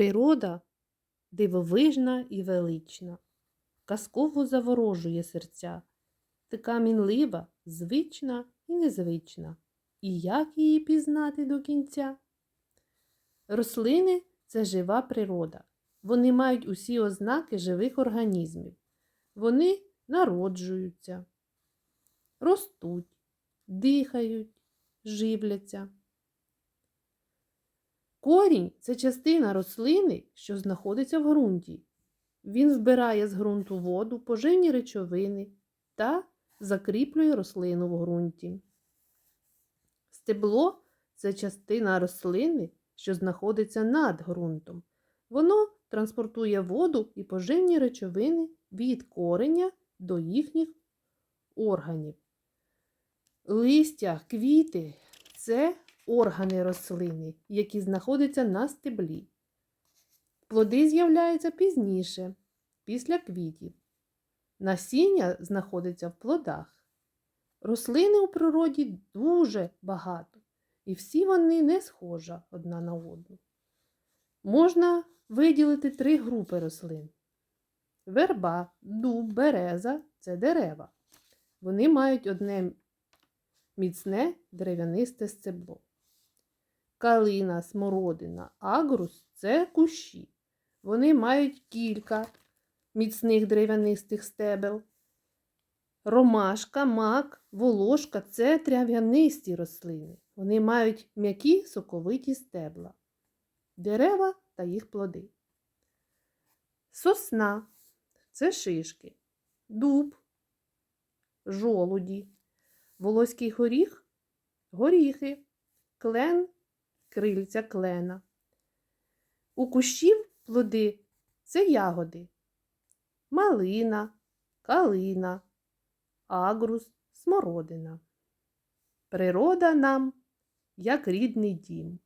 Природа дивовижна і велична, казково заворожує серця, така мінлива, звична і незвична. І як її пізнати до кінця? Рослини це жива природа. Вони мають усі ознаки живих організмів. Вони народжуються, ростуть, дихають, живляться. Корінь це частина рослини, що знаходиться в ґрунті. Він вбирає з ґрунту воду, поживні речовини та закріплює рослину в ґрунті. Стебло це частина рослини, що знаходиться над ґрунтом. Воно транспортує воду і поживні речовини від кореня до їхніх органів. Листя, квіти це органи рослини, які знаходяться на стеблі. Плоди з'являються пізніше, після квітів. Насіння знаходиться в плодах. Рослини у природі дуже багато, і всі вони не схожа одна на одну. Можна виділити три групи рослин. Верба, дуб, береза це дерева. Вони мають одне міцне дерев'янисте стебло. Калина, смородина, агрус це кущі. Вони мають кілька міцних дерев'янистих стебел. Ромашка, мак, волошка це трав'янисті рослини. Вони мають м'які соковиті стебла, дерева та їх плоди. Сосна це шишки, дуб, жолуді, волоський горіх горіхи, клен крильця клена. У кущів плоди це ягоди, малина, калина, агрус, смородина. Природа нам як рідний дім.